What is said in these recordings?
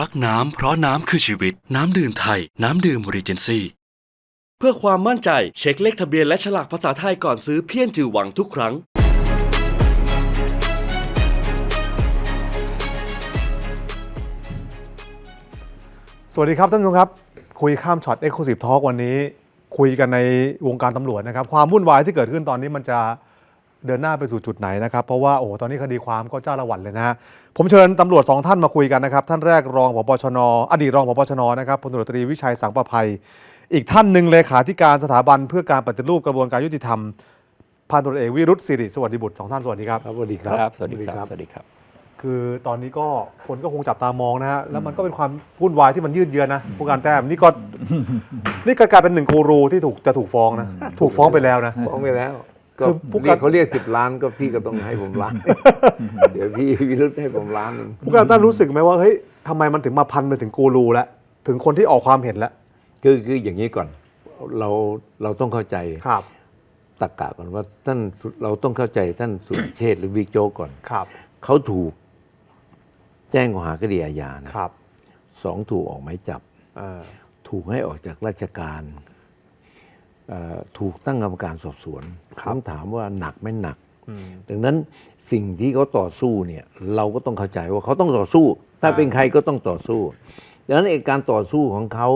รักน้ำเพราะน้ำคือชีวิต น้ำดื่มไทย น้ำดื่มรีเจนซี่ เพื่อความมั่นใจเช็คเลขทะเบียนและฉลากภาษาไทยก่อนซื้อเพี้ยนจือหวังทุกครั้ง สวัสดีครับท่านผู้ชมครับ คุยข้ามช็อตเอ็กซ์คลูซีฟทอล์กวันนี้ คุยกันในวงการตำรวจนะครับ ความวุ่นวายที่เกิดขึ้นตอนนี้มันจะ เดินหน้าไปสู่จุดไหนนะครับ เพราะว่าโอ้โหตอนนี้คดีความก็เจ้าละหวันเลยนะฮะผมเชิญตำรวจสองท่านมาคุยกันนะครับ ท่านแรกรองผบชน อดีตรองผบชนนะครับพลตำรวจตรีวิชัยสังประภัย อีกท่านหนึ่งเลขาธิการสถาบันเพื่อการปฏิรูปกระบวนการยุติธรรมพันตำรวจเอกวิรุธสิริสวัสดิบุตรสองท่านสวัสดีครับครับสวัสดีครับสวัสดีครับสวัสดีครับ คือตอนนี้ก็คนก็คงจับตามองนะฮะแล้วมันก็เป็นความวุ่นวายที่มันยืดเยื้อนะผู้การแต้มนี่ก็นี่ก็กลายเป็นหนึ่งกูรูที่ถูกจะถูกฟ้องนะถูกฟ้องไปแล้วนะฟ้องไปแล้ว ก็คือผู้เรียการกเขาเรียกสิบล้านก็พี่ก็ต้องให้ผมล้าน เดี๋ยวพี่วิรุธให้ผมล้านหนึ่งผู้การแต้มรู้สึกไหมว่าเฮ้ยทำไมมันถึงมาพันไปถึงกูรูแล้วถึงคนที่ออกความเห็นแล้วคือคืออย่างนี้ก่อนเราเราต้องเข้าใจครับตรกกะก่อนว่าท่านสุเราต้องเข้าใจท่านสุรเชษฐ์หรือวิกโจ๊กก่อนครับเขาถูกแจ้งข้อหาคดีอาญานะครับสองถูกออกหมายจับเออถูกให้ออกจากราชการเอ่อ ถูกตั้งกรรมการสอบสวนต้องถามว่าหนักไม่หนัก ดังนั้นสิ่งที่เขาต่อสู้เนี่ยเราก็ต้องเข้าใจว่าเขาต้องต่อสู้ ถ้าเป็นใครก็ต้องต่อสู้ ดังนั้นเอกการต่อสู้ของเขา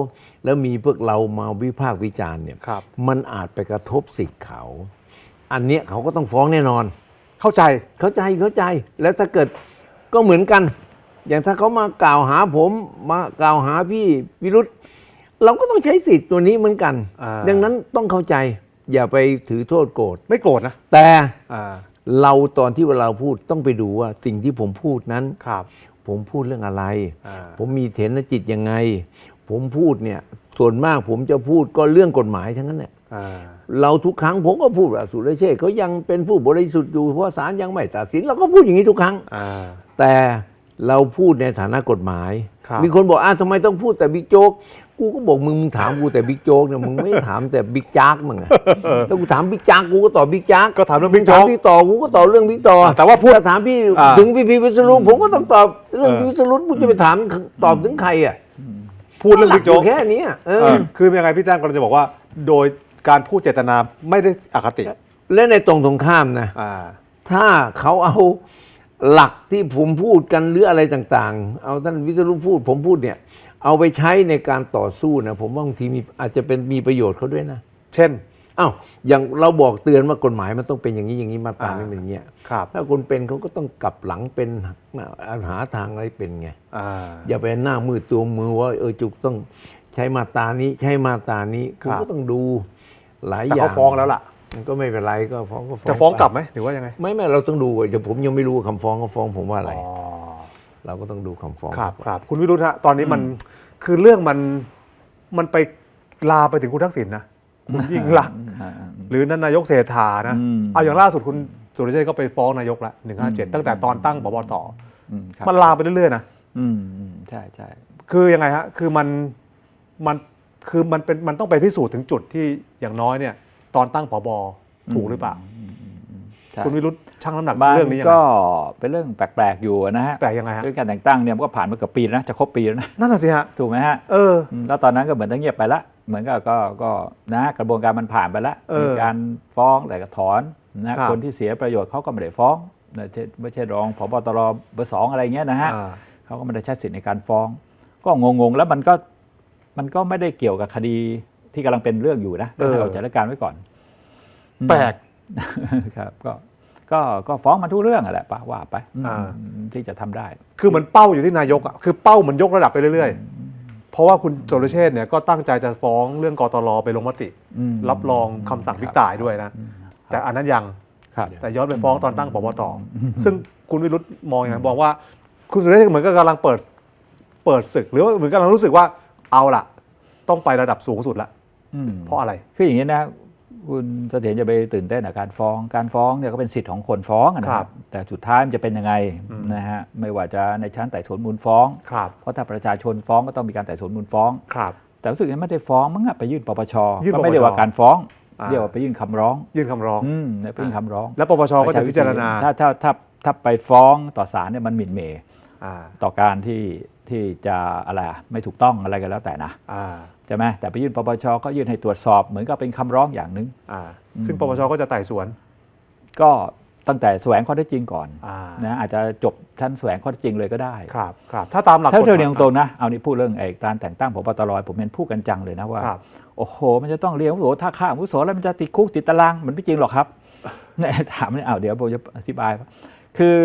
แล้วมีพวกเรามาวิพากษ์วิจารณ์เนี่ยครับมันอาจไปกระทบสิทธิ์เขา อันเนี้ยเขาก็ต้องฟ้องแน่นอน เข้าใจเข้าใจเข้าใจ แล้วถ้าเกิดก็เหมือนกัน อย่างถ้าเขามากล่าวหาผมมากล่าวหาพี่วิรุธ เราก็ต้องใช้สิทธิ์ตัวนี้เหมือนกัน อ่า ดังนั้นต้องเข้าใจอย่าไปถือโทษโกรธไม่โกรธนะแต่อ่าเราตอนที่เวลาพูดต้องไปดูว่าสิ่งที่ผมพูดนั้น ครับ ผมพูดเรื่องอะไร อ่า ผมมีเถนจิตยังไง ผมพูดเนี่ยส่วนมากผมจะพูดก็เรื่องกฎหมายทั้งนั้นแหละอ่า เราทุกครั้งผมก็พูดว่าสุรเชษฐ์เขายังเป็นผู้บริสุทธิ์อยู่เพราะศาลยังไม่ตัดสินเราก็พูดอย่างนี้ทุกครั้ง อ่า แต่เราพูดในฐานะกฎหมายครับ มีคนบอกอ้าวทำไมต้องพูดแต่บิ๊กโจ๊กกูก็บอกมึงมึงถามกูแต่บิ๊กโจ๊กเนี่ยมึงไม่ถามแต่บิ๊กจ๊ากมึงอะถ้ากูถามบิ๊กจ๊ากกูก็ตอบบิ๊กจ๊ากก็ถามเรื่องบิ๊กโจ๊ถามกพี่ต่อกูก็ตอบเรื่องบิ๊กต่อแต่ว่าพูดถ้ถามพี่อ่า ถึงพี่พีวิศรุผมก็ต้องตอบเรื่องเออวิศรุมึงจะไปถามตอบถึงใครอะพูดเรื่องบิ๊กโจ๊กหลัอยู่แค่เนี้ยเอเอออคือยังไงพี่แต้มกำลังจะบอกว่า โดยการพูดเจตนาไม่ได้อคติและในตรงตรงข้ามนะ อ่า ถ้าเขาเอา หลักที่ผมพูดกันหรืออะไรต่างๆ เอาท่านวิศรุพูดผมพูดเนี่ย เอาไปใช้ในการต่อสู้นะผมว่าบางทีมีอาจจะเป็นมีประโยชน์เขาด้วยนะ เช่น อ้าวอย่างเราบอกเตือนว่ากฎหมายมันต้องเป็นอย่างนี้อย่างนี้มาตราอ่าไม่เป็นอย่างเงี้ยครับ ถ้าคนเป็นเขาก็ต้องกลับหลังเป็นหาทางอะไรเป็นไงอ่าอย่าไปหน้ามือตัวมือว่าเออจุกต้องใช้มาตรานี้ใช้มาตรานี้คุณครับก็ต้องดูหลายแต่อย่าง เขาฟ้องแล้วล่ะ มันก็ไม่เป็นไรก็ฟ้องก็ฟ้องจะฟ้องไปกลับไหมหรือว่ายังไงไม่ไม่เราต้องดูเดี๋ยวผมยังไม่รู้ว่าคำฟ้องเขาฟ้องผมว่าอะไร อ๋อเราก็ต้องดูคำฟ้อง ครับครับคุณวิรุธฮะตอนนี้มันคือเรื่องมันมันไปลาไปถึงคุณทักษิณนะคุณยิ่งลักษณ์หรือนั่นนายกเศรษฐานะอืม เอาอย่างล่าสุดคุณสุรเชษฐ์ก็ไปฟ้องนายกละหนึ่งห้าเจ็ดตั้งแต่ตอนตั้งปปตอืมครับมันลามไปเรื่อยๆนะ อืมอืมใช่ใช่ คือยังไงฮะ คือมัน มัน คือมันเป็น มันต้องไปพิสูจน์ถึงจุดที่อย่างน้อยเนี่ย ตอนตั้งผบถูกหรือเปล่าใช่คุณวิรุธชั่งน้ำหนักมันเรื่องนี้ยังไงก็เป็นเรื่องแปลกๆอยู่นะฮะแปลกยังไงฮะเรื่องการแต่งตั้งเนี่ยมันก็ผ่านมาเกือบปีแล้วนะจะครบปีแล้วนะนั่นน่ะสิฮะถูกไหมฮะเอออืมแล้วตอนนั้นก็เหมือนทั้งเงียบไปละเหมือนกับก็ก็นะกระบวนการมันผ่านไปละเออมีการฟ้องแต่ก็ถอนนะครับคนที่เสียประโยชน์เขาก็ไม่ได้ฟ้องนะเช่นไม่ใช่รองผบตรเบอร์สองอะไรเงี้ยนะฮะอ่าเขาก็ไม่ได้ใช้สิทธิ์ในการฟ้อง ก็งงๆแล้วมันก็มันก็ไม่ได้เกี่ยวกับคดี ที่กำลังเป็นเรื่องอยู่นะเออให้เราจัดรายการไว้ก่อน แปลก ครับ ก็ก็ก็ฟ้องมันทุกเรื่องอะแหละป้าว่าไปอืมอ่าที่จะทำได้ คือมันเป้าอยู่ที่นายกอะคือเป้ามันยกระดับไปเรื่อยๆ เพราะว่าคุณสุรเชษฐ์เนี่ยก็ตั้งใจจะฟ้องเรื่องกตลไปลงมติ อืม รับรองคำสั่งพิกตายด้วยนะ แต่อันนั้นยัง ครับ แต่ย้อนไปฟ้องตอนตั้งปปตซึ่งคุณวิรุธมองอย่างไรบอกว่า คุณสุรเชษฐ์เหมือนกับกำลังเปิด เปิดศึก หรือว่าเหมือนกำลังรู้สึกว่าเอาล่ะ ต้องไประดับสูงสุดละอืม เพราะอะไร คืออย่างนี้นะคุณเสถียรจะไปตื่นเต้นกับการฟ้อง การฟ้องเนี่ยก็เป็นสิทธิ์ของคนฟ้องอะนะคครัรับบแต่สุดท้ายมันจะเป็นยังไงนะฮะ ไม่ว่าจะในชั้นไต่สวนมูลฟ้องครับเพราะถ้าประชาชนฟ้องก็ต้องมีการไต่สวนมูลฟ้องครับแต่รู้สึกยังไม่ได้ฟ้องมั้งอะไปยื่นปปชยื่นก็ไม่ปปชเรียกว่าการฟ้องอ่าเรียกว่าไปยื่นคำร้อง ยื่นคำร้องอืมไปยื่นคำร้อง แล้วปปชก็จะพิจารณา ถ้าถ้าถ้าถ้าไปฟ้องต่อศาลเนี่ยมันหมิ่นเหม่อ่าต่อการที่ที่จะอะไรอะไม่ถูกต้องอะไรกันแล้วแต่นะอ่า ใช่ไหมแต่ไปยื่นปปชก็ยื่นให้ตรวจสอบ เหมือนกับเป็นคำร้องอย่างหนึ่งอ่าซึ่งปปชก็จะไต่สวน ก็ตั้งแต่แสวงข้อเท็จจริงก่อนอ่านะอาจจะจบชั้นแสวงข้อเท็จจริงเลยก็ได้ครับครับถ้าตามหลักถ้ากฎหเรื่องมายเรียงตรงๆนะเอานี่พูดเรื่องไอ้การแต่งตั้งพบตรผมเห็นพูดกันจังเลยนะว่า ครับ โอ้โห มันจะต้องเรียนอาวุโสถ้าข้าอาวุโสแล้วมันจะติดคุกติดตารางมันไม่จริงหรอกครับเนี่ยถามเนี่ยเอาเดี๋ยวผมจะอธิบาย คือ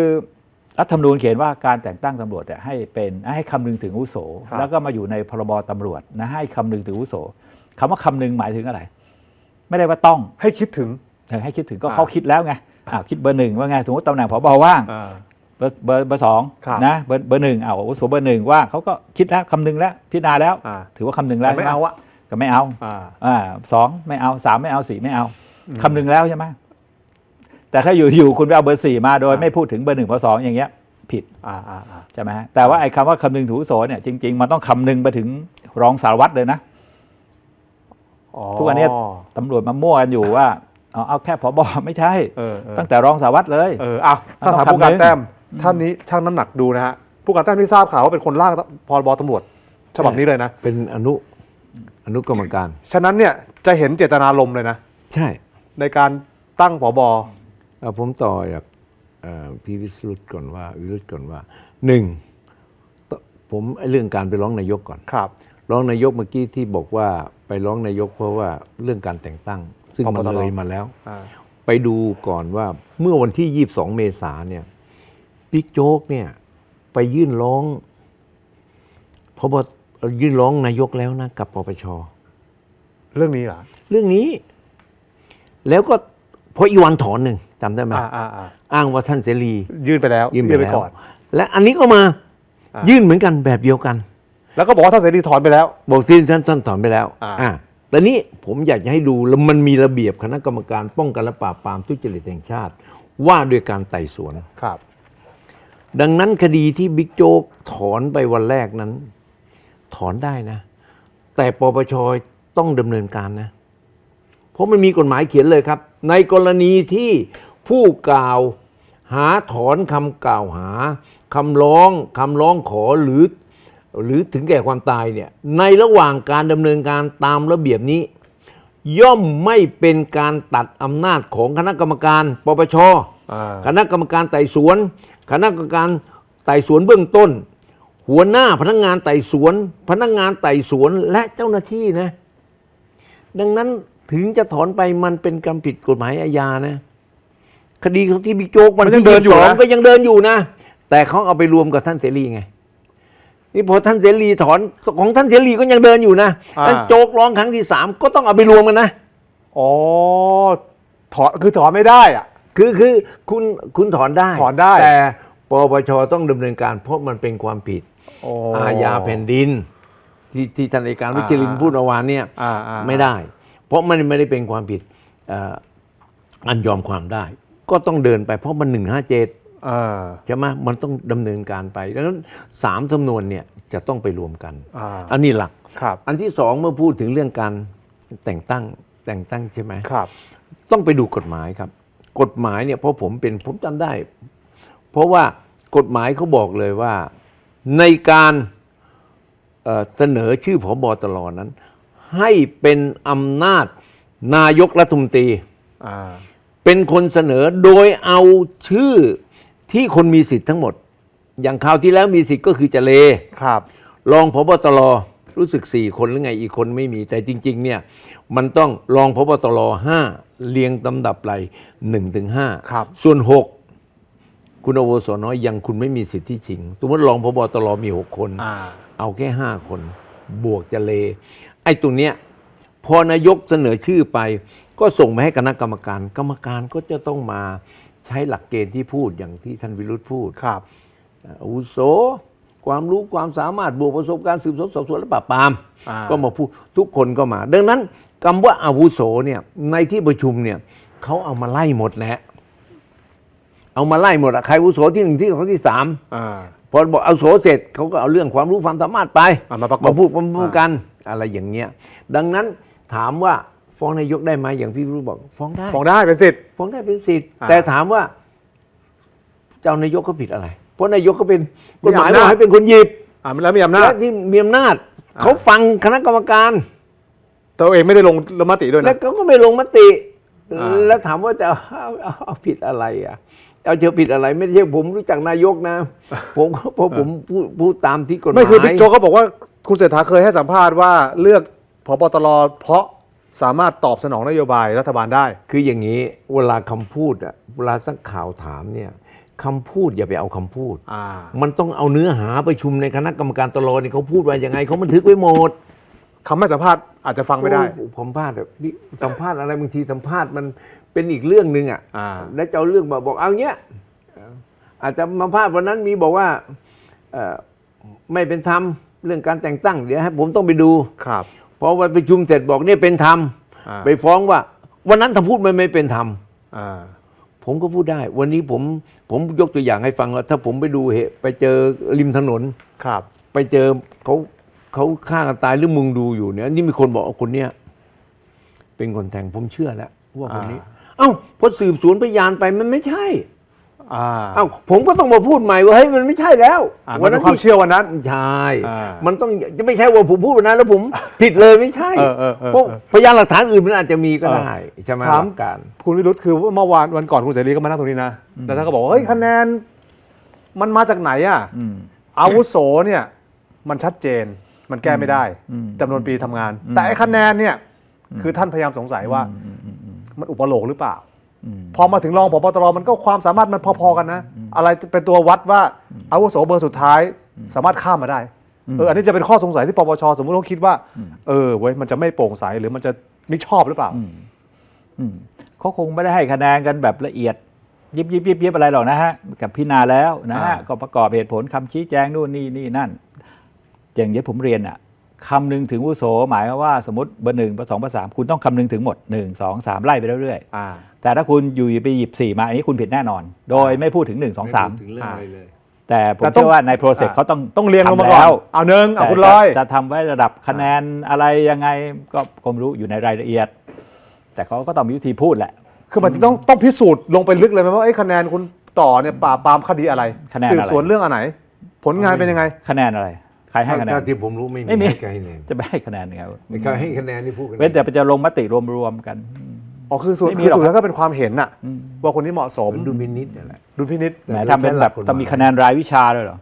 รัฐธรรมนูญเขียนว่าการแต่งตั้งตำรวจเนี่ยให้เป็นให้คำนึงถึงอาวุโส ครับ แล้วก็มาอยู่ในพรบตำรวจนะให้คำนึงถึงอาวุโสคำว่าคำนึงหมายถึงอะไร ไม่ได้ว่าต้อง ให้คิดถึง เออให้คิดถึงก็อ่า เขาคิดแล้วไงอ้าวคิดเบอร์หนึ่งว่าไงสมมติตำแหน่งผบว่าง อ่า เบอร์เบอร์เบอร์สองครับนะเบอร์เบอร์หนึ่งเอาอาวุโสเบอร์หนึ่งว่าเขาก็คิดแล้วคำนึงแล้วพิจารณาแล้ว อ่า ถือว่าคำนึงแล้วแต่ไม่ใช่หเอาอะก็ไม่เอาอ่า อ่าสองไม่เอาสามไม่เอาสี่ไม่เอาคำนึงแล้วใช่ไหม แต่ถ้าอยู่อยู่คุณไปเอาเบอร์สี่มาโดยอ่าไม่พูดถึงเบอร์หนึ่งเบอร์สองอย่างเงี้ยผิดอ่าอ่าอ่าใช่ไหมฮะแต่ว่าไอ้คำว่าคำนึงถูโสเนี่ยจริง ๆ มันต้องคำนึงไปถึงรองสารวัตรเลยนะอ๋อทุกวันนี้ตำรวจมามั่วกันอยู่ว่าเอาเอาแค่ผบไม่ใช่เออเออตั้งแต่รองสารวัตรเลยเอออะถ้าถามต้องผู้การคำนึงแต้มท่านนี้ช่างน้ำหนักดูนะฮะผู้การแต้มที่ทราบข่าวว่าเป็นคนร่างพรบตำรวจฉบับนี้เลยนะ เป็นอนุอนุกรรมการ ฉะนั้นเนี่ยจะเห็นเจตนารมณ์เลยนะ ใช่ ในการตั้งผบเอา ผมต่อจากเอ่อพี่วิสรุตก่อนว่า วิรุตก่อนว่าหนึ่งตผมไอ้เรื่องการไปร้องนายกก่อนครับ ร้องนายกเมื่อกี้ที่บอกว่าไปร้องนายกเพราะว่าเรื่องการแต่งตั้ง ซึ่งพบมันตรเลยมาแล้วอ่าไปดูก่อนว่าเมื่อวันที่ 22 เมษาเนี่ยบิ๊กโจ๊กเนี่ยไปยื่นร้องเพราะว่ายื่นร้องนายกแล้วนะกับปปช เรื่องนี้เหรอ เรื่องนี้ แล้วก็ พออีวันถอนหนึ่งจำได้ไหมอ่าอ่าอ่าอ้างว่าท่านเสรียื่นไปแล้วยื่นไปไปแล้วก่อน และอันนี้ก็มาอ่ายื่นเหมือนกันแบบเดียวกัน แล้วก็บอกว่าท่านเสรีถอนไปแล้ว บอกที่ท่านท่านถอนไปแล้วอ่าอ่าแต่นี้ผมอยากจะให้ดูแล้วมันมีระเบียบคณะกรรมการป้องกันและปราบปรามทุจริตแห่งชาติ ว่าด้วยการไต่สวนครับ ดังนั้นคดีที่บิ๊กโจ๊กถอนไปวันแรกนั้น ถอนได้นะ แต่ปปชต้องดำเนินการนะเพ ราะมันมีกฎหมายเขียนเลยครับ ในกรณีที่ผู้กล่าวหาถอนคำกล่าวหาคำร้องคำร้องขอหรือ หรือถึงแก่ความตายเนี่ยในระหว่างการดำเนินการตามระเบียบนี้ ย่อมไม่เป็นการตัดอำนาจของคณะกรรมการปปชอ่าคณะกรรมการไต่สวน คณะกรรมการไต่สวนเบื้องต้น หัวหน้าพนักงานไต่สวน พนักงานไต่สวนและเจ้าหน้าที่นะดังนั้น ถึงจะถอนไปมันเป็นการผิดกฎหมายอาญานะ คดีของที่บิ๊กโจ๊กมันมันยังที่เดินอยู่นะ22ก็ยังเดินอยู่นะ แต่เขาเอาไปรวมกับท่านเสรีไง นี่พอท่านเสรีถอนของท่านเสรีก็ยังเดินอยู่นะอ่า ท่านโจ๊กร้องครั้งที่สามก็ต้องเอาไปรวมกันนะ อ๋อถอนคือถอนไม่ได้อะ คือคือคุณคุณถอนได้ถอนได้ แต่ปปชต้องดำเนินการเพราะมันเป็นความผิดโอ้อาญาแผ่นดิน ที่ที่ท่านอัยการวิชิรินทร์พูดเมื่อวานเนี่ย อ่าอ่า ไม่ได้ เพราะมันไม่ได้เป็นความผิดเอ่ออันยอมความได้ ก็ต้องเดินไปเพราะมันหนึ่งห้าเจ็ดเออใช่ไหมมันต้องดำเนินการไปดังนั้นสามจำนวนเนี่ยจะต้องไปรวมกันอ่าอันนี้หลักครับอันที่สองเมื่อพูดถึงเรื่องการแต่งตั้งแต่งตั้งใช่ไหมครับ ต้องไปดูกฎหมายครับ กฎหมายเนี่ยเพราะผมเป็นผมจำได้ เพราะว่ากฎหมายเขาบอกเลยว่าในการเอ่อเสนอชื่อผบตรนั้น ให้เป็นอำนาจนายกรัฐมนตรีอ่าเป็นคนเสนอโดยเอาชื่อที่คนมีสิทธิ์ทั้งหมด อย่างคราวที่แล้วมีสิทธิ์ก็คือจะเลครับรองพบตรรู้สึกสี่คนหรือไงอีกคนไม่มี แต่จริง ๆ เนี่ย มันต้องรองพบตรห้าเรียงลำดับไหลหนึ่งถึงห้าครับ ส่วนหกคุณอโวสน้อยยังคุณไม่มีสิทธิชิงสมมติรองพบตรมีหกคน อ่า เอาแค่ห้าคน บวกจะเล ไอ้ตรงเนี้ยพอนายกเสนอชื่อไป ก็ส่งไปให้คณะกรรมการ กรรมการก็จะต้องมาใช้หลักเกณฑ์ที่พูดอย่างที่ท่านวิรุธพูดครับ อาวุโสความรู้ความสามารถบวกประสบการณ์สืบสวนสอบสวนและปราบปราม อ่า ก็มาพูดทุกคนก็มา ดังนั้นคำว่าอาวุโสเนี่ยในที่ประชุมเนี่ยเขาเอามาไล่หมดแหละเอามาไล่หมดอะใครอาวุโสที่หนึ่งที่สองที่สาม อ่า พอบอกเอาโสเสร็จเขาก็เอาเรื่องความรู้ความสามารถไปอะมาประกบมาพูดมาพูดกันอะไรอย่างเงี้ย ดังนั้นถามว่าฟ้องนายกได้ไหมอย่างพี่รู้บอกฟ้องได้ ฟ้องได้เป็นสิทธิ์ ฟ้องได้เป็นสิทธิ์อ่าแต่ถามว่า เจ้านายกเขาผิดอะไร เพราะนายกก็เป็นกฎหมายมีบอำนาจอกให้เป็นคนหยิบอ่าแล้วมีอำนาและจที่มีอำนาจเขาฟังคณะกรรมการ ตัวเองไม่ได้ลงลงมติด้วยแล้วนะเขาก็ไม่ลงมติ อ่า แล้วถามว่าจะเอาเอาเอาผิดอะไรอะ เอาเจอผิดอะไรไม่ใช่ผมรู้จักนายกนะ ผมก็เพราะผมพูดพูดตามที่กฎหมายไม่คือบิ๊กโจ๊กก็บอกว่าคุณเศรษฐาเคยให้สัมภาษณ์ว่าเลือกพบตรเพราะสามารถตอบสนองนโยบายรัฐบาลได้ คืออย่างนี้เวลาคำพูดอะเวลาสักข่าวถามเนี่ยคำพูดอย่าไปเอาคำพูดอ่ามันต้องเอาเนื้อหาประชุมในคณะกรรมการตลอนี่เขาพูดว่ายังไงเขาบันทึกไว้หมดคำไม่สัมภาษณ์อาจจะฟังไม่ได้โอ้ผมสัมภาษณ์แบบนี่สัมภาษณ์อะไรบางทีสัมภาษณ์มัน เป็นอีกเรื่องหนึ่งอะอ่า แล้วจะเอาเรื่องมาบอกเอาเงี้ยเอ่ออาจจะมาพาษณ์วันนั้นมีบอกว่าเอ่อไม่เป็นธรรมเรื่องการแต่งตั้งเดี๋ยวให้ผมต้องไปดูครับ พอวันประชุมเสร็จบอกเนี่ยเป็นธรรมอ่า ไปฟ้องว่า วันนั้นถ้าพูดมันไม่เป็นธรรม อ่า ผมก็พูดได้ วันนี้ผมผมยกตัวอย่างให้ฟังว่าถ้าผมไปดูเหตุไปเจอริมถนน ครับ ไปเจอเขาเขาฆ่ากันตายหรือมึงดูอยู่เนี่ยนี่มีคนบอกว่าคนเนี้ยเป็นคนแทงผมเชื่อแล้วว่าคนนี้ เอ้าพอสืบสวนพยานไปมันไม่ใช่อ่าเอ้าผมก็ต้องมาพูดใหม่ว่าเฮ้ยมันไม่ใช่แล้วอ่ามันเป็นความเชื่อวันนั้น ใช่อ่ามันต้องจะไม่ใช่ว่าผมพูดวันนั้นแล้วผม ผิดเลยไม่ใช่เออเออเออ เพราะพยานหลักฐานอื่นมันอาจจะมีก็ได้ใช่ไหมถามหลักการ คุณวิรุธคือว่าเมื่อวานวันก่อนคุณเสรีก็มานั่งตรงนี้นะแล้วท่านก็บอกว่าเฮ้ยคะแนน มันมาจากไหนอะอืม อาวุโสเนี่ย มันชัดเจนมันแก้ไม่ได้จำนวนปีทำงาน แต่ไอ้คะแนนเนี่ย คือท่านพยายามสงสัยว่า มันอุปโลกหรือเปล่าพอมาถึงรองผบตรมันก็ความสามารถมันพอๆกันนะ อะไรจะเป็นตัววัดว่าอาวุโสเบอร์สุดท้าย สามารถข้ามมาได้เอออันนี้จะเป็นข้อสงสัยที่ปปชสมมติเขาคิดว่า เออเว้ยมันจะไม่โปร่งใสหรือมันจะไม่ชอบหรือเปล่าอืมเขาคงไม่ได้ให้คะแนนกันแบบละเอียด ยิบยิบยิบยิบอะไรหรอกนะฮะ กับพิจารณาแล้วนะฮะอ่าก็ประกอบเหตุผลคำชี้แจงนู่นนี่นี่นั่น อย่างที่ผมเรียนอะ คำนึงถึงวุโสหมายความว่าสมมติเบอร์หนึ่งเบอร์สองเบอร์สามคุณต้องคำนึงถึงหมดหนึ่งสองสามไล่ไปเรื่อยอ่าๆแต่ถ้าคุณอยู่ไปหยิบสี่มาอันนี้คุณผิดแน่นอน โดยไม่พูดถึงหนึ่งสองสามถึงเรื่องอะไรเลย แต่ผมแต่ต้อง เชื่อว่าในโปรเซสเขาต้องต้องเรียงลงมาทำก่อนแล้วเอาหนึ่งเอาแต่คุณลอยจะจะทำไว้ระดับคะแนนอะไรยังไงก็คงรู้อยู่ในรายละเอียด แต่เขาก็ต้องมีวิธีพูดแหละ คือมันต้องต้องพิสูจน์ลงไปลึกเลยไหมว่าไอ้คะแนนคุณต่อเนี่ยปราบปรามคดีอะไร คะแนนอะไร สืบสวนเรื่องอันไหนผลงานเป็นยังไง คะแนนอะไร ใครให้คะแนนถ้าที่ผมรู้ไม่มีไม่มี ให้ใครให้คะแนนจะไปให้คะแนนยังไงวะไม่ใครให้คะแนนนี่พูดกันเว้นแต่จะลงมติรวมๆกัน อ๋อคือส่วนไม่มีคือหรอก ส่วนแล้วก็เป็นความเห็นน่ะ ว่าคนนี้เหมาะสมผมดูมินิดนี่แหละ ดุลพินิษ แหมทำเป็นแบบต้องมีคะแนนรายวิชาด้วยเหรอ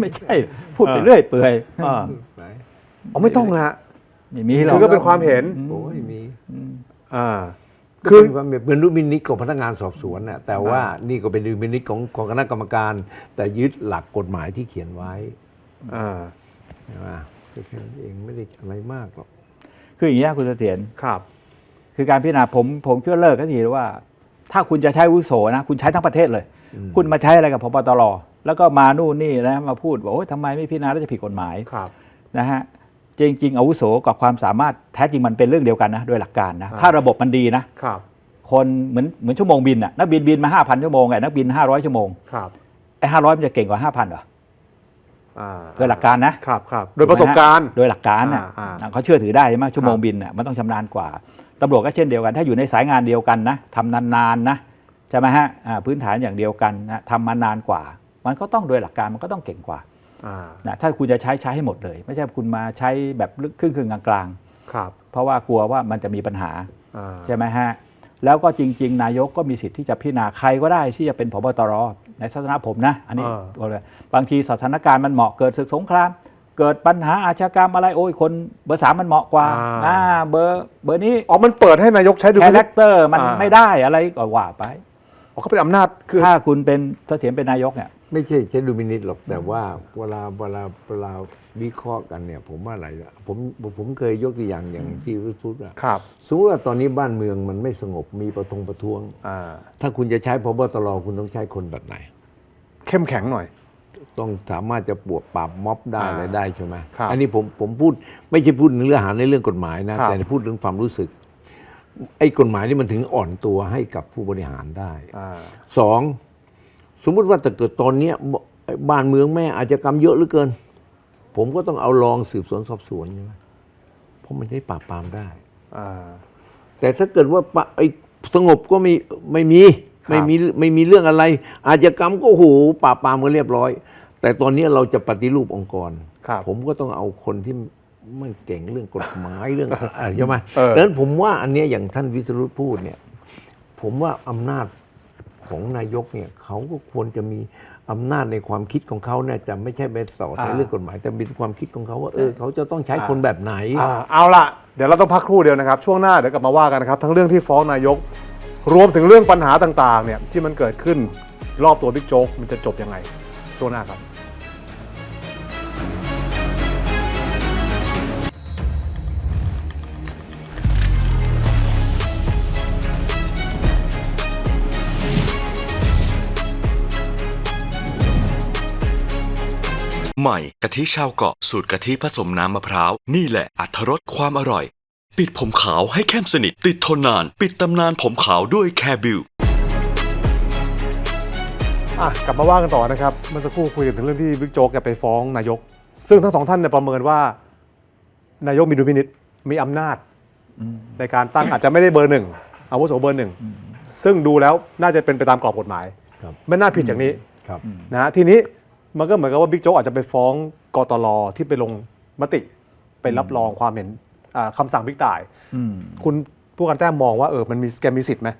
ไม่ใช่ พูดไปเรื่อยเปื่อยอ่าอ๋อไม่ต้องละไม่มีหรอก คือก็เป็นความเห็นโอ้ยมี อ่าคืคือ อความแบบเป็นรูปมินิจของพนักงานสอบสวนน่ะแต่ว่านี่ก็เป็นรูปมินิจของของคณะกรรมการ แต่ยึดหลักกฎหมายที่เขียนไว้ อ่าใช่ไหมก็แค่นั้นเองไม่ได้อะไรมากหรอก คืออย่างนี้ยคุณเสถียรครับ คือการพิจารณาผมผมคิดว่าเลิกก็ทีว่า ถ้าคุณจะใช้อาวุโสนะ คุณใช้ทั้งประเทศเลย คุณมาใช้อะไรกับพบตรแล้วก็มานู่นนี่นะมาพูดว่าโอ้ยทำไมไม่พิจารณาแล้วจะผิดกฎหมายครับนะฮะจริงๆอาวุโสกับความสามารถแท้จริงมันเป็นเรื่องเดียวกันนะโดยหลักการนะถ้าระบบมันดีนะครับ คนเหมือนเหมือนชั่วโมงบินน่ะนักบินบินมา5,000ชั่วโมงไงนักบิน500ชั่วโมงครับไอ้500มันจะเก่งกว่า5,000เหรออ่า โดยหลักการนะครับครับโดยประสบการณ์โดยหลักการน่ะอ่าอ่าเขาเชื่อถือได้ใช่ไหมชั่วโมงครับบินน่ะมันต้องชำนาญกว่าตำรวจก็เช่นเดียวกัน ถ้าอยู่ในสายงานเดียวกันนะทำนานๆนะใช่ไหมฮะอ่าพื้นฐานอย่างเดียวกันนะทำมานานกว่า มันก็ต้องโดยหลักการมันก็ต้องเก่งกว่าอ่านะถ้าคุณจะใช้ใช้ให้หมดเลย ไม่ใช่คุณมาใช้แบบลึกครึ่งครึ่งๆกลางครับๆเพราะว่ากลัวว่ามันจะมีปัญหาอ่าใช่ไหมฮะแล้วก็จริง ๆ นายกก็มีสิทธิ์ที่จะพิจารณาใครก็ได้ที่จะเป็นผบตร ในทัศนะผมนะ อันนี้บอกเลยบางทีสถานการณ์มันเหมาะเกิดศึกสงคราม เกิดปัญหาอาชญากรรมอะไรโอ้ยคนเบอร์สามมันเหมาะกว่าอ่าเบอร์เบอร์นี้อ๋อมันเปิดให้นายกใช้ดุลคาพิแรนิษคเตอร์มันอ่าไม่ได้อะไรก็ว่าไปอ๋อเขาเป็นอำนาจคือถ้าคุณเป็นเสถียรเป็นนายกเนี่ยไม่ใช่ใช้ดูมินิจหรอกแต่ว่าเวลาเวลาเวลา วิเคราะห์กันเนี่ย ผมว่าอะไรอะผมผมเคยยกตัวอย่างอย่างที่รู้สุดอะครับสมมติว่าตอนนี้บ้านเมืองมันไม่สงบมีประทงประท้วงอ่าถ้าคุณจะใช้พบตรคุณต้องใช้คนแบบไหน เข้มแข็งหน่อย ต้องสามารถจะปวดปราบม็อบได้อ่าอะไรได้ใช่ไหมครับอันนี้ผมผมพูดไม่ใช่พูดเนื้อหาในเรื่องกฎหมายนะครับแต่พูดเรื่องความรู้สึก ไอ้กฎหมายนี่มันถึงอ่อนตัวให้กับผู้บริหารได้อ่าสองสมมุติว่าแต่เกิดตอนเนี้ยบ้านเมืองแม่อาชญากรรมเยอะเหลือเกิน ผมก็ต้องเอารองสืบสวนสอบสวนใช่ไหมเพราะมันใช้ปราบปรามได้ อ่า แต่ถ้าเกิดว่าปะไอ้สงบก็ไม่ไม่มีครับ ไม่มีไม่มีเรื่องอะไร อาชญากรรมก็โอ้โหปราบปรามกันเรียบร้อย แต่ตอนนี้เราจะปฏิรูปองค์กร ครับ ผมก็ต้องเอาคนที่มันเก่งเรื่องกฎหมาย เรื่องอะไรใช่ไหมเออ ดังนั้นผมว่าอันเนี้ยอย่างท่านวิศรุตพูดเนี่ย ผมว่าอำนาจของนายกเนี่ยเขาก็ควรจะมี อำนาจในความคิดของเขาเนี่ยจะไม่ใช่ไปสอนในเรื่องกฎหมายแต่เป็นความคิดของเขาว่าเออเขาจะต้องใช้คนแบบไหน อ่าเอาล่ะ เดี๋ยวเราต้องพักครู่เดียวนะครับ ช่วงหน้าเดี๋ยวกลับมาว่ากันนะครับ ทั้งเรื่องที่ฟ้องนายก รวมถึงเรื่องปัญหาต่างๆเนี่ยที่มันเกิดขึ้นรอบตัวบิ๊กโจ๊กมันจะจบยังไงช่วงหน้าครับ ใหม่กะทิชาวเกาะสูตรกะทิผสมน้ำมะพร้าว นี่แหละอัถรสความอร่อย ปิดผมขาวให้เข้มสนิท ติดทนนาน ปิดตำนานผมขาวด้วยแคบิวอะกลับมาว่ากันต่อนะครับ เมื่อสักครู่คุยกันถึงเรื่องที่บิ๊กโจ๊กแกไปฟ้องนายก ซึ่งทั้งสองท่านเนี่ยประเมินว่า นายกมีดุลพินิษมีอำนาจ ในการตั้งอาจจะไม่ได้เบอร์หนึ่งอาวุโสเบอร์หนึ่งซึ่งดูแล้วน่าจะเป็นไปตามกรอบกฎหมายครับไม่น่าผิดจากนี้ครับนะฮะทีนี้ มันก็เหมือนกับว่าบิ๊กโจ๊กอาจจะไปฟ้องกตลที่ไปลงมติไปรับรองความเห็นอ่าคำสั่งบิ๊กต่าย อืม คุณผู้การแต้มมองว่าเออมันมีแกมีสิทธิ์ไหม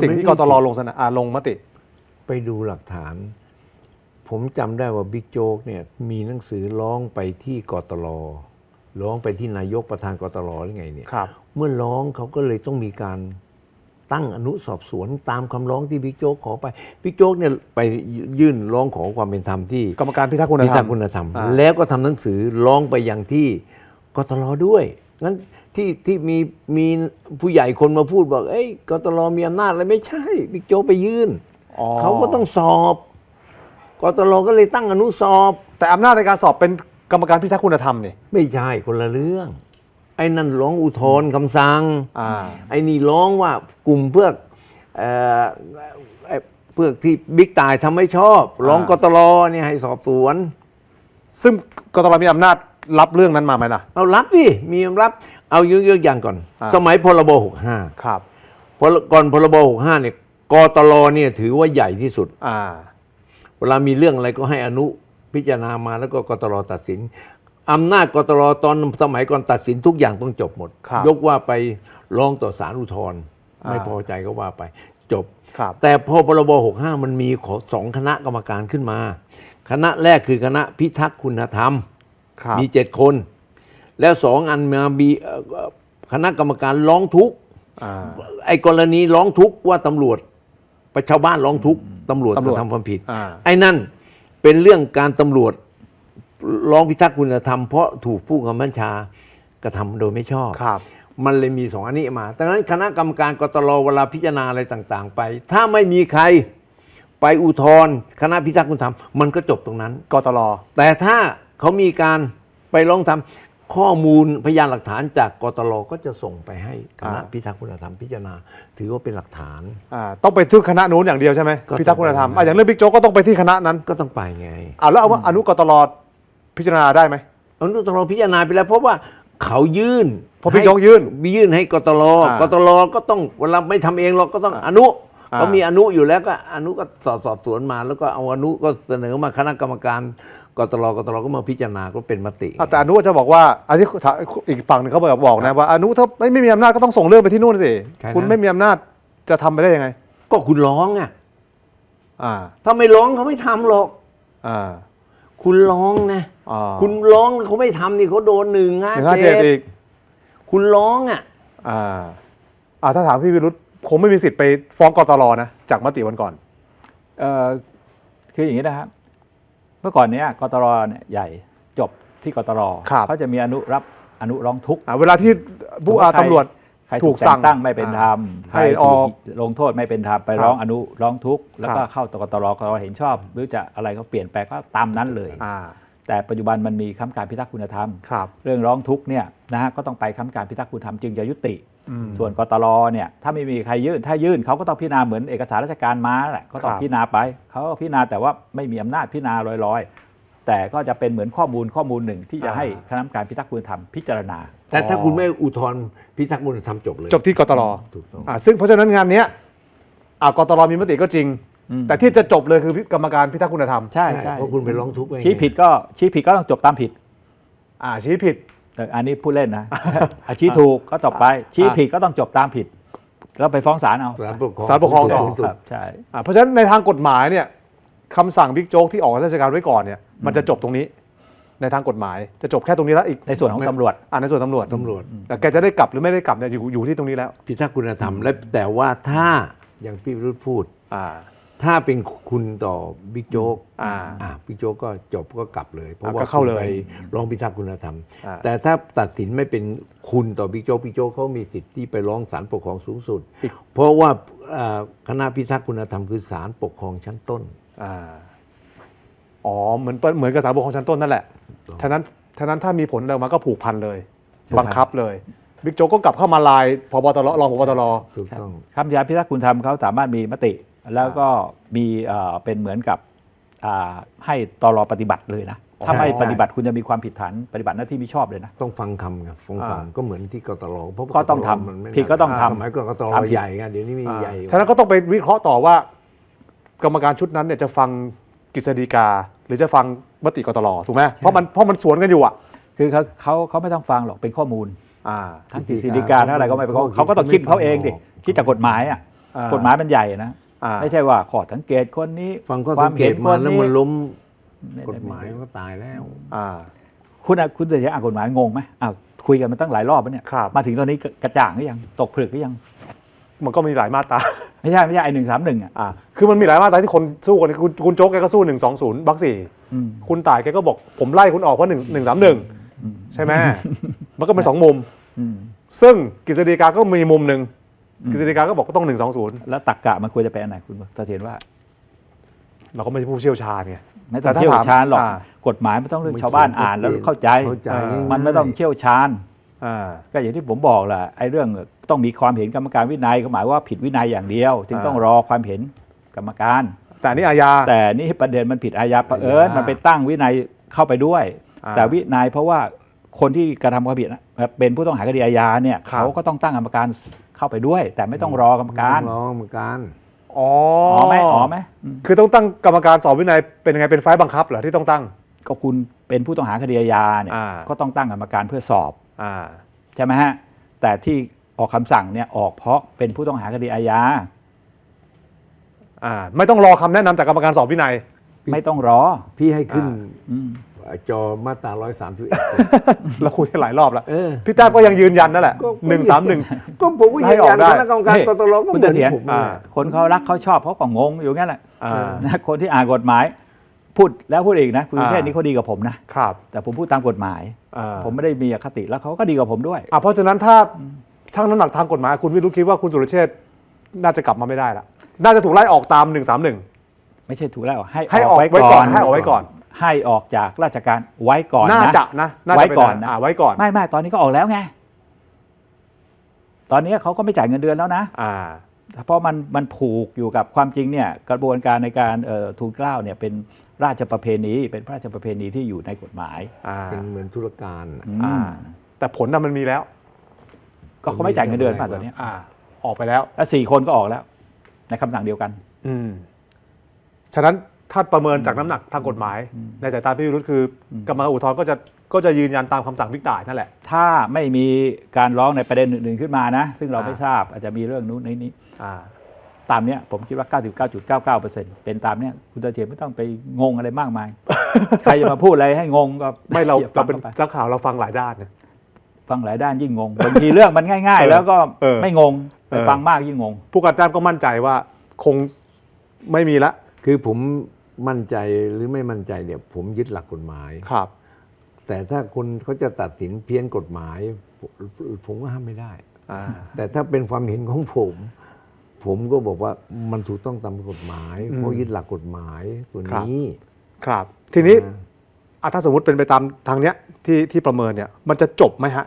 สิ่งที่ทำไมกไม่ตลมีสิทธิ์ลงสนะอ่าลงมติ ไปดูหลักฐาน ผมจำได้ว่าบิ๊กโจ๊กเนี่ยมีหนังสือร้องไปที่กตลร้องไปที่นายกประธานกตลหรือไงเนี่ยครับ เมื่อร้องเขาก็เลยต้องมีการ ตั้งอนุสอบสวนตามคำร้องที่บิ๊กโจ๊กขอไปบิ๊กโจ๊กเนี่ยไปยื่นร้องขอความเป็นธรรมที่กรรมการพิทักษ์คุณพิธรทัรกมษ์คุณธรรมอ่าแล้วก็ทำหนังสือร้องไปยังที่กตลด้วยงั้นที่ที่มีมีผู้ใหญ่คนมาพูดบอกเอ้ยกตลมีอำนาจอะไรไม่ใช่บิ๊กโจ๊กไปยื่นอ๋อ เขาก็ต้องสอบกตลก็เลยตั้งอนุสอบ แต่อำนาจในการสอบเป็นกรรมการพิทักษ์คุณธรรมนี่ไม่ใช่คนละเรื่อง ไอ้นั่นร้องอุทธรณ์คำสั่งอ่า ไอ้นี่ร้องว่ากลุ่มเพื่อเอ่อไอ้เพื่อที่บิ๊กตายทำไม่ชอบร้องอ่า กตลเนี่ยให้สอบสวน ซึ่งกตลมีอำนาจรับเรื่องนั้นมาไหมล่ะ เอารับดิมีรับเอายกๆอย่างก่อน อ่า สมัยพรบ65ครับพรก่อนพรบ65เนี่ยกตลเนี่ยถือว่าใหญ่ที่สุด อ่า เวลามีเรื่องอะไรก็ให้อนุพิจารณามาแล้วก็กตลตัดสิน อำนาจกตลตอนสมัยก่อนตัดสินทุกอย่างต้องจบหมดครับยกว่าไปร้องต่อศาลอุทธรณ์อ่าไม่พอใจก็ว่าไปจบครับแต่พอพรบ65 มันมีขอสองคณะกรรมการขึ้นมา คณะแรกคือคณะพิทักษ์คุณธรรมครับมีเจ็ดคน แล้วสองอันมามีเอ่อคณะกรรมการร้องทุกข์อ่าไอ้กรณีร้องทุกข์ว่าตำรวจประชาวบ้านร้องทุกข์ตำรวจตำรวจกระทำความผิดอ่าไอ้นั่นเป็นเรื่องการตำรวจ ร้องพิทักษ์คุณธรรมเพราะถูกผู้กำกับบัญชากระทำโดยไม่ชอบครับ มันเลยมีสองอันนี้มาดังนั้นคณะกรรมการกตลเวลาพิจารณาอะไรต่างๆ ไป ถ้าไม่มีใครไปอุทธรณ์คณะพิทักษ์คุณธรรมมันก็จบตรงนั้นกตลแต่ถ้าเขามีการไปร้องทำข้อมูลพยานหลักฐานจากกตลก็จะส่งไปให้คณะอ่าพิทักษ์คุณธรรมพิจารณา ถือว่าเป็นหลักฐานอ่าต้องไปที่คณะนู้นอย่างเดียวใช่ไหมก็ต้องพิทักษ์คุณธรรมไปอะอย่างเรื่องบิ๊กโจ๊กก็ต้องไปที่คณะนั้นก็ต้องไปไงอ่าแล้วเอาว่าอนุกตล พิจารณาได้ไหม อนุตลพิจารณาไปแล้ว เพราะว่าเขายื่นเพราะพี่โจ๊กยื่นให้ยื่นให้กตลอ่ากตลก็ต้องเวลาไม่ทำเองเราก็ต้องอ่าอนุอ่า เขามีอนุอยู่แล้วก็อนุก็สอบสอบสวนมา แล้วก็เอาอนุก็เสนอมาคณะกรรมการกตลกตลก็มาพิจารณาก็เป็นมติ อะแต่อนุจะบอกว่าอันนี้ถามอีกฝั่งหนึ่งเขาบอกบอกนะว่าอนุถ้าไม่ไม่มีอำนาจก็ต้องส่งเรื่องไปที่นู่นสิใครนะ คุณไม่มีอำนาจจะทำไปได้ยังไง ก็คุณร้องอะอ่าถ้าไม่ร้องเขาไม่ทำหรอก อ่า คุณร้องนะ อ่าคุณร้องเขาไม่ทำนี่เขาโดนหนึ่งห้าหนึ่งห้าเจ็ดอีกคุณร้องอะ อ่าอ่าถ้าถามพี่วิรุธคงไม่มีสิทธิ์ไปฟ้องกตลนะ จากมติวันก่อน เอ่อคืออย่างนี้นะครับเมื่อก่อนเนี้ยกตรเนี่ยใหญ่จบที่กตรครับ เขาจะมีอนุรับอนุร้องทุกข์ อ่าเวลาที่ผู้อ่าใครตำรวจ ใครถูถูกกสั่แต่งงตั้งไม่เป็นธรรมอ่าใครให้อถูอกกลงโทษไม่เป็นธรรมไปครับร้องอนุร้องทุกข์แล้วก็ครับ เข้ากตรกตรเห็นชอบ หรือจะอะไรก็เปลี่ยนแปลงก็ตามนั้นเลย อ่า แต่ปัจจุบันมันมีคำการพิทักษ์คุณธรรมครับเรื่องร้องทุกข์เนี่ยนะฮะก็ต้องไปคำการพิทักษ์คุณธรรมจึงจะยุติอืมส่วนกตรเนี่ยถ้าไม่มีใครยื่นถ้ายื่นเขาก็ต้องพิจารณาเหมือนเอกสารราชการมาแหละก็ต้องครับพิจารณาไปเขาก็พิจารณาแต่ว่าไม่มีอำนาจพิจารณาลอยๆ แต่ก็จะเป็นเหมือนข้อมูลข้อมูลหนึ่งที่จะให้คณะกรรมการพิทักษ์คุณธรรมพิจารณา แต่ถ้าคุณไม่อุทธรณ์พิทักษ์คุณธรรมจบเลยจบที่กตลถูกต้องอ่าซึ่งเพราะฉะนั้นงานเนี้ยอ่ากตรมีมติก็จริง แต่ที่จะจบเลยคือกรรมการพิทักษ์คุณธรรมใช่ใช่เพราะคุณไปร้องทุกข์ไว้ไงชี้ผิดก็ชี้ผิดก็ต้องจบตามผิด อ่าชี้ผิดแต่อันนี้พูดเล่นนะอะชี้ถูกก็จบไป ชี้ผิดก็ต้องจบตามผิดแล้วไปฟ้องศาลเอาศาลปกครองศาลปกครองต่อสูสุดครับใช่อ่าเพราะฉะนั้นในทางกฎหมายเนี่ยคำสั่งบิ๊กโจ๊กที่ออกราชการไว้ก่อนเนี่ยมันจะจบตรงนี้ ในทางกฎหมายจะจบแค่ตรงนี้แล้วอีกในส่วนของตำรวจอ่าในส่วนตำรวจตำรวจแต่แกจะได้กลับหรือไม่ได้กลับเนี่ยอยู่อยู่ที่ตรงนี้แล้ว พิทักษ์คุณธรรมและแต่ว่าถ้าอย่างพี่วิรุธพูดอ่า ถ้าเป็นคุณต่อบิ๊กโจ๊กอ่าอ่าบิ๊กโจ๊กก็จบก็กลับเลย เพราะอะว่าก็เข้าเลยคุณไปร้องพิทักษ์คุณธรรม อ่าแต่ถ้าตัดสินไม่เป็นคุณต่อบิ๊กโจ๊กบิ๊กโจ๊กเขามีสิทธิ์ที่ไปร้องศาลปกครองสูงสุดเพราะว่าอ่าคณะพิทักษ์คุณธรรมคือศาลปกครองชั้นต้น อ่าอ๋อเหมือนเหมือนกับสารปกครองชั้นต้นนั่นแหละฉะนั้นฉะนั้นถ้ามีผลออกมาก็ผูกพันเลยบังคับเลยบิ๊กโจ๊กก็กลับเข้ามาลายพบตรรองพบตร ถูกต้อง คำยาพิทักษ์คุณธรรมเขาสามารถมีมติ แล้วก็มีเอ่อเป็นเหมือนกับอ่าให้ตรปฏิบัติเลยนะถ้าไม่ปฏิบัติคุณจะมีความผิดฐานปฏิบัติหน้าที่มิชอบเลยนะ ต้องฟังคำไงฟังฟังอ่าก็เหมือนที่กตรเพราะก็ต้องทำกตรมันไม่ผิดก็ต้องทำสมัยก่อนกตรทำผิดใหญ่ไงเดี๋ยวนี้มีใหญ่ฉะนั้นก็ต้องไปวิเคราะห์ต่อว่า กรรมการชุดนั้นเนี่ยจะฟังกฤษฎีกา หรือจะฟังมติกตลถูกไหมเพราะมันเพราะมันสวนกันอยู่อะ คือเขาเขาเขาไม่ต้องฟังหรอกเป็นข้อมูลอ่าทั้งกฤษฎีกาทั้งอะไรก็ไม่เป็นข้อเขาก็ต้องคิดเขาเองดิคิดจากกฎหมายอะอ่ากฎหมายมันใหญ่นะอ่า ไม่ใช่ว่าข้อสังเกตคนนี้ฟังข้อควาสัมงเกเห็ตนคมานแล้วนี้มันล้มเนี่ยกฎหมายมันก็ตายแล้วอ่าคุณอะคุณเสียอ่านกฎหมายงงไหมอ้าวคุยกันมาตั้งหลายรอบแล้วเนี่ยครับมาถึงตอนนี้กระจ่างหรือยังตกผลึกหรือยัง มันก็มีหลายมาตราไม่ใช่ไม่ใช่ไอหนึ่งสามหนึ่งอะอ่าคือมันมีหลายมาตราที่คนสู้กันคุณคุณโจ๊กแกก็สู้หนึ่งสองศูนย์บักสี่อืมคุณต่ายแกก็บอกผมไล่คุณออกเพราะหนึ่งหนึ่งสามหนึ่งใช่ไหมมันก็เป็นสองมุมอืมซึ่งกฤษฎีกาก็มีมุมหนึ่ง กฤษฎีกาก็บอกก็ต้องหนึ่งสองศูนย์แล้วตักกะมันควรจะเป็นอันไหนคุณเสถียรว่า เราก็ไม่ใช่ผู้เชี่ยวชาญไงไม่ต้แต่องถ้าเชี่ยวชาญหรอกถามอ่ากฎหมายมันต้องเรื่องมันชาวบ้านเขียนอ่านแล้วชัดเจนเข้าใจเข้าใจ มันไม่ต้องเชี่ยวชาญอ่าก็อย่างที่ผมบอกแหละไอ้เรื่องต้องมีความเห็นกรรมการวินัยก็หมายว่าผิดวินัยอย่างเดียวจึงอ่าต้องรอความเห็นกรรมการ แต่อันนี่อาญาแต่นี่ประเด็นมันผิดอาญาเผอิญอาญามัมันไปตั้งวินัยเข้าไปด้วยอ่าแต่วินัยเพราะว่า คนที่กระทำความผิดนะเป็นผู้ต้องหาคดีอาญาเนี่ยครับ เขาก็ต้องตั้งกรรมการเข้าไปด้วย แต่ไม่ต้องรอกรรมการร้องกรรมการอ๋ออ๋อไหมอ๋อไหมอืมคือต้องตั้งกรรมการสอบวินัยเป็นยังไงเป็นไฟล์บังคับเหรอที่ต้องตั้ง ก็คุณเป็นผู้ต้องหาคดีอาญาเนี่ยอ่า ก็ต้องตั้งกรรมการเพื่อสอบ อ่า ใช่ไหมฮะ แต่ที่ออกคำสั่งเนี่ยออกเพราะเป็นผู้ต้องหาคดีอาญาอ่า ไม่ต้องรอคำแนะนำจากกรรมการสอบวินัย ไม่ต้องรอพี่ให้ขึ้นอืม จอมาตราร้อยสามสิบเอ็ด เราคุยกันหลายรอบแล้ว เออ พี่แต้มก็ยังยืนยันนั่นแหละหนึ่งสามหนึ่ง ก็ผมก็ยืนยันไล่ออกได้ คณะกรรมการเฮ้ยกตรก็เหคุณมือนเสถียรผมอ่า เนี่ยคนเขารักเขาชอบเขาก็งงอยู่งั้นแหละอ่า นะคนที่อ่านกฎหมาย พูดแล้วพูดอีกนะคุณอ่าเชษฐ์นี่เขาดีกับผมนะ ครับแต่ผมพูดตามกฎหมาย อ่าผมไม่ได้มีอคติแล้วเขาก็ดีกับผมด้วย อ่าเพราะฉะนั้นถ้าช่างน้ำหนักทางกฎหมาย คุณวิรุธคิดว่าคุณสุรเชษฐ์น่าจะกลับมาไม่ได้ละน่าจะถูกไล่ออกตามหนึ่งสามหนึ่ง ไม่ใช่ถูกแล้วให้ให้ออกไว้ก่อนให้ออกไว้ก่อน ให้ออกจากราชการไว้ก่อนน่านะจะนะน่าจะไว้เป็นก่อนนะอ่าไว้ก่อนไม่ไม่ตอนนี้ก็ออกแล้วไง ตอนนี้เขาก็ไม่จ่ายเงินเดือนแล้วนะอ่าเพราะมันมันผูกอยู่กับความจริงเนี่ยกระบวนการในการเอ่อทูลเกล้าเนี่ยเป็นราชประเพณีเป็นพระราชประเพณีที่อยู่ในกฎหมายอ่าเป็นเหมือนธุรการน่ะอือ่ามแต่ผลน่ะมันมีแล้ว ก็เขาไม่จ่ายเงินเดือนป่ะตอนนี้อ่าออกไปแล้ว แล้วสี่คนก็ออกแล้ว ในคำสั่งเดียวกัน อืมฉะนั้น ถ้าประเมินจากน้ำหนักทางกฎหมาย ในสายตาพี่วิรุธคือกรรมการอุทธรณ์ก็จะก็จะยืนยันตามคำสั่งพิกต่ายนั่นแหละ ถ้าไม่มีการร้องในประเด็นอื่นๆขึ้นมานะ ซึ่งเราอ่าไม่ทราบอาจจะมีเรื่องนู้นนี้นี้อ่า ตามเนี้ยผมคิดว่า 99.99%เป็นตามเนี้ยคุณตาเทียมไม่ต้องไปงงอะไรมากมาย ใครจะมาพูดอะไรให้งงก็ไม่เราอย่เราฟังเป็นข้าไป นักข่าวเราฟังหลายด้านนะฟังหลายด้านยิ่งงง บางทีเรื่องมันง่าย เอๆ อแล้วก็เออไม่งงไปเออ ฟังมากยิ่งงง ผู้การแต้มก็มั่นใจว่าคงไม่มีละ คือผม มั่นใจหรือไม่มั่นใจเนี่ยผมยึดหลักกฎหมาย ครับ แต่ถ้าคนเขาจะตัดสินเพี้ยนกฎหมาย ผมผมก็ห้ามไม่ได้ อ่า แต่ถ้าเป็นความเห็นของผม ผมก็บอกว่ามันถูกต้องตามกฎหมายอืมเพราะยึดหลักกฎหมายตัวครับ นี้ ครับ ทีนี้อ่า อะถ้าสมมติเป็นไปตามทางเนี้ยที่ที่ประเมินเนี่ย มันจะจบไหมฮะ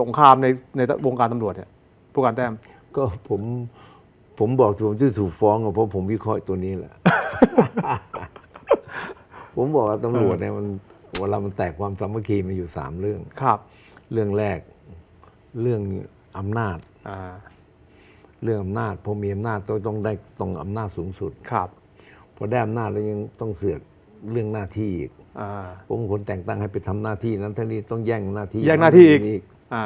สงครามในในวงการตำรวจเนี่ยผู้การแต้ม ก็ผม ผมบอกผมจะถูกฟ้องอะเพราะผมวิเคราะห์ตัวนี้แหละ ผมบอกว่าตำรวจเนี่ยมันเวลามันแตกความสามัคคีมันอยู่สามเรื่อง ครับ เรื่องแรกเรื่องอำนาจ อ่า เรื่องอำนาจพอมีอำนาจต้องต้องได้ตรงอำนาจสูงสุด ครับ พอได้อำนาจแล้วยังต้องเสือกเรื่องหน้าที่อีก อ่า ผมเป็นคนแต่งตั้งให้ไปทำหน้าที่นั้นท่านนี้ต้องแย่งหน้าที่แย่งหน้าที่อีก อ่า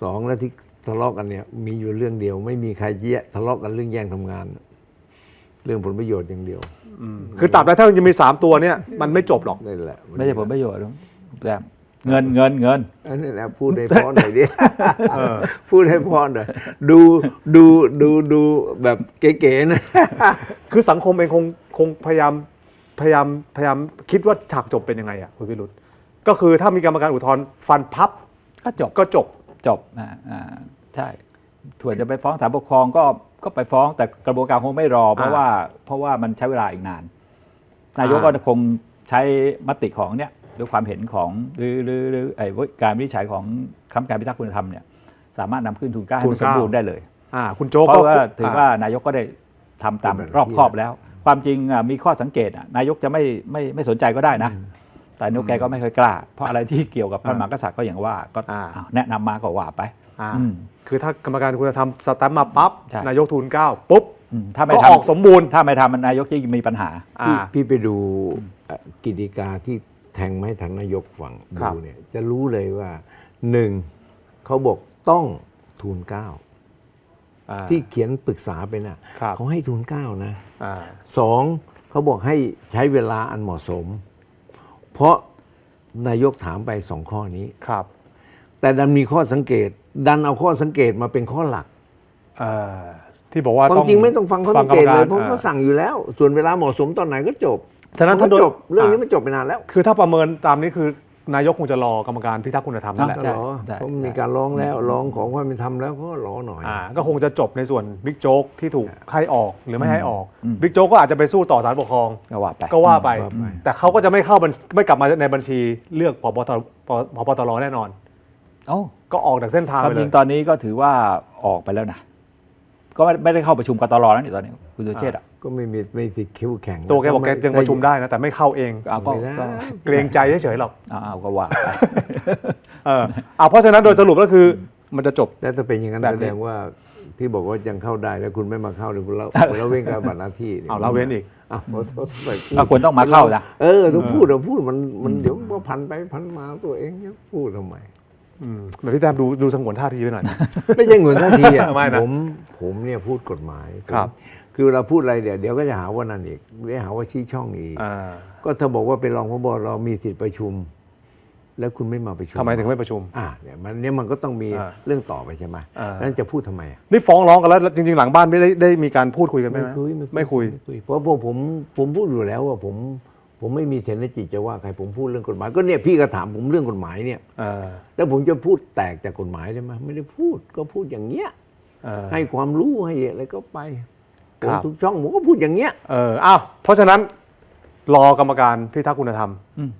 สองแล้วที่ ทะเลาะกันเนี่ยมีอยู่เรื่องเดียว ไม่มีใครแยะทะเลาะกันเรื่องแย่งทำงาน เรื่องผลประโยชน์อย่างเดียวคือตับใดถ้ามันจะมี3ตัวเนี่ยมันไม่จบหรอก นั่นแหละไม่ใช่ผลประโยชน์หรอกแต่เงินเงินเงิน อันนี้แหละพูดให้พอหน่อยดิพูดให้พอหน่อยดูดูดูดูแบบเก๋ๆนะ คือสังคมเองคงคงพยายามพยายามพยายามคิดว่าฉากจบเป็นยังไงอะคุณวิรุธก็คือถ้ามีกรรมการอุทธรณ์ฟันพับก็จบก็จบจบอ่าอ่า ใช่ส่วนจะไปฟ้องศาลปกครองก็ก็ไปฟ้องแต่กระบวนการคงไม่รอ เพราะอ่าว่าเพราะว่ามันใช้เวลาอีกนาน นายกก็อ่าคงใช้มติของเนี่ยด้วยความเห็นของหรือหรือหรือไอ้การวินิจฉัยของคณะกรรมการพิทักษ์คุณธรรมเนี่ยสามารถนำขึ้นทูลเกล้าให้มันสมบูรณ์ได้เลยอ่าคุณโจ๊กเพก็ราะว่าถือว่านายกก็ได้ทำตามเป็นแบบรอบคอบแล้ว ความจริงอะมีข้อสังเกตอะนายกจะไม่ไม่ไม่สนใจก็ได้นะ แต่นายกแกก็ไม่เคยกล้า เพราะอะไรที่เกี่ยวกับพระมหากษัตริย์ก็อย่างว่าก็อ่าอ้าวแนะนำมาก็ว่าไป อ่าอืมคือถ้ากรรมการคุณธรรมสแตมป์มาปั๊บใช่ นายกทูลเกล้าปุ๊บ อืมถ้าไม่ก็ทำออกสมบูรณ์ ถ้าไม่ทำมันนายกจะมีปัญหา อ่า พี่พี่ไปดูเอ่อกิจกาที่แทงมาให้ทางนายกฟังครับดูเนี่ยจะรู้เลยว่าหนึ่งเขาบอกต้องทูลเกล้าอ่า ที่เขียนปรึกษาไปน่ะครับ เขาให้ทูลเกล้านะอ่า สองเขาบอกให้ใช้เวลาอันเหมาะสม เพราะนายกถามไปสองข้อนี้ ครับ แต่ดันมีข้อสังเกต ดันเอาข้อสังเกตมาเป็นข้อหลักเอ่อที่บอกว่าความต้องจริงไม่ต้องฟังข้อสังเกตฟัเลยรเพราะอ่เขาสั่งอยู่แล้ว ส่วนเวลาเหมาะสมตอนไหนก็จบฉะนั้นถ้าโดยจบเรื่องนี้อะมันจบไปนานแล้ว คือถ้าประเมินตามนี้คือนายกคงจะรอกรรมการพิทักษ์คุณธรรมนั่นแหละใช่รอได้เพราะมันมีการร้องแล้วร้องของความเป็นธรรมแล้วก็รอหน่อยอ่าก็คงจะจบในส่วนบิ๊กโจ๊กที่ถูกให้ออกหรือไม่ให้ออกบิ๊กโจ๊กก็อาจจะไปสู้ต่อศาลปกครองก็ว่าไปก็ว่าไปว่าไปแต่เขาก็จะไม่เข้าบัญไม่กลับมาในบัญชีเลือกพบตพบตรแน่นอน โอ้ก็ออกจากเส้นทางควาไปมเลจริยงตอนนี้ก็ถือว่าออกไปแล้วนะ ก็ไม่ไม่ได้เข้าประชุมกตรแล้วนี่ตอนนี้ คุณสุเชษฐ์อะก็ไม่มีไม่ติดคิ้วแข็งตัวแกบอกแกยังประชุมได้นะ แต่ไม่เข้าเอง ก็เอาก็ไม่ได้ ก็เกรงใจเฉยๆหรอกเอาเอาก็ว่าไป เออเอาเพราะฉะนั้นโดยสรุปก็คือมันจะจบแต่ถ้าเป็นอย่างนั้นแบบแสนี้ดงว่าที่บอกว่ายังเข้าได้แล้วคุณไม่มาเข้าเนี่ยคุณละคุณละเว้นการบัตรหน้าที่ยเอาละเว้นอีกอ้าวเขาเขาต้องไปพูดก็ควรต้องมาเข้านะ เออต้องพูดเราพูดมันมันเดี๋ยวมันพันไปพันมาตัวเองจะพูดทำไมอืม แบบพี่แต้มดูดูสงวนท่าทีไว้หน่อย ไม่ใช่เงินท่าทีอะไม่นะผมผมเนี่ยพูดกฎหมายครับ คือเวลาพูดอะไรเดี๋ยวเดี๋ยวก็จะหาว่านั่นอีกเดี๋ยวหาว่าชี้ช่องอีก อ่าก็ถ้าบอกว่าเป็นรองพบเรามีสิทธิประชุม แล้วคุณไม่มาประชุมทำไมถึงไม่ประชุม อ่าเนี่ยมันเนี่ยมันก็ต้องมีอ่าเรื่องต่อไปใช่ไหมอ่า นั้นจะพูดทำไมอะนี่ฟ้องร้องกันแล้วจริง ๆ หลังบ้านไม่ได้ได้มีการพูดคุยกันไหมไม่คุยไม่คุยไม่คุยเพราะพวกผมผมพูดอยู่แล้วว่าผม ผมไม่มีเทนจิตจะว่าใครผมพูดเรื่องกฎหมาย ก็เนี่ยพี่ก็ถามผมเรื่องกฎหมายเนี่ยเออแล้วผมจะพูดแตกจากกฎหมายได้ไหมไม่ได้พูดก็พูดอย่างเงี้ยเออให้ความรู้ให้อะไรก็ไปผครัมบทุกช่องผมก็พูดอย่างเงี้ยเอออ้าวเพราะฉะนั้นรอกรรมการพิทักษ์คุณธรรมอืม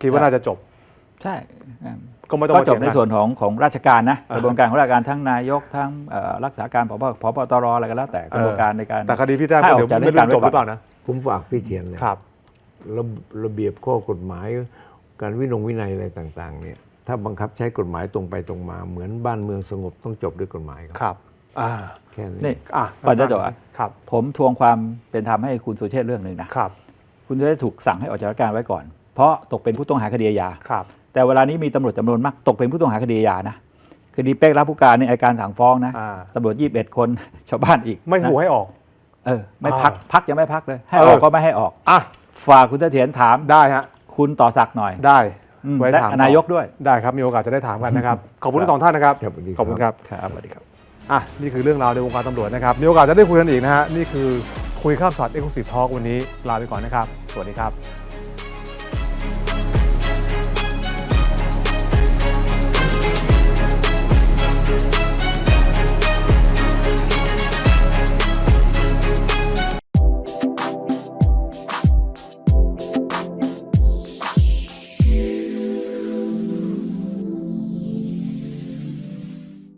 คิดว่าน่าจะจบ ใช่อ่าก็ไม่ต้องก็มาจบเถียงในกันส่วนของของราชการนะอ่ากระบวนการของราชการทั้งนายกทั้งเอ่อรักษาการผบผบตรอะไรก็แล้วแต่กระบวนการในการแต่คดีพี่แต้มให้ออกเดี๋ยวจากไม่รู้ราชการจบหไว้รือเปก่อนล่านะผมฝากพี่เทียนเลยครับ ระระเบียบข้อกฎหมาย การวินงวินัยอะไรต่างๆเนี่ยถ้าบังคับใช้กฎหมายตรงไปตรงมา เหมือนบ้านเมืองสงบต้องจบด้วยกฎหมายครับครับอ่าแค่นี้นี่อะก่อนจะจบอะครับ ผมทวงความเป็นธรรมให้คุณสุเชษฐ์เรื่องหนึ่งนะครับ คุณสุเชษฐ์ถูกสั่งให้ออกจากราชการไว้ก่อน เพราะตกเป็นผู้ต้องหาคดีอาญาครับ แต่เวลานี้มีตำรวจจำนวนมากตกเป็นผู้ต้องหาคดีอาญานะคดีเป๊กรับผู้การในอัยการสั่งฟ้องนะอ่าตำรวจยี่สิบเอ็ดคนชาวบ้านอีก ไม่หูนะให้ออก เออ ไม่พักอ่าพักยังไม่พักเลย ให้เออออกก็ไม่ให้ออกอะ ฝากคุณเสถียรถามได้ฮะคุณต่อศักดิ์หน่อยได้อืมไว้และถามต่อนายกด้วย ได้ครับมีโอกาสจะได้ถามกันนะครับขอบคุณทั้งสองท่านนะครับครับสวัสดีครับ ขอบคุณครับ ครับสวัสดีครับ อะนี่คือเรื่องราวในวงการตำรวจนะครับ มีโอกาสจะได้คุยกันอีกนะฮะ นี่คือคุยข้ามช็อตเอ็กซ์คลูซีฟทอล์กวันนี้ ลาไปก่อนนะครับ สวัสดีครับ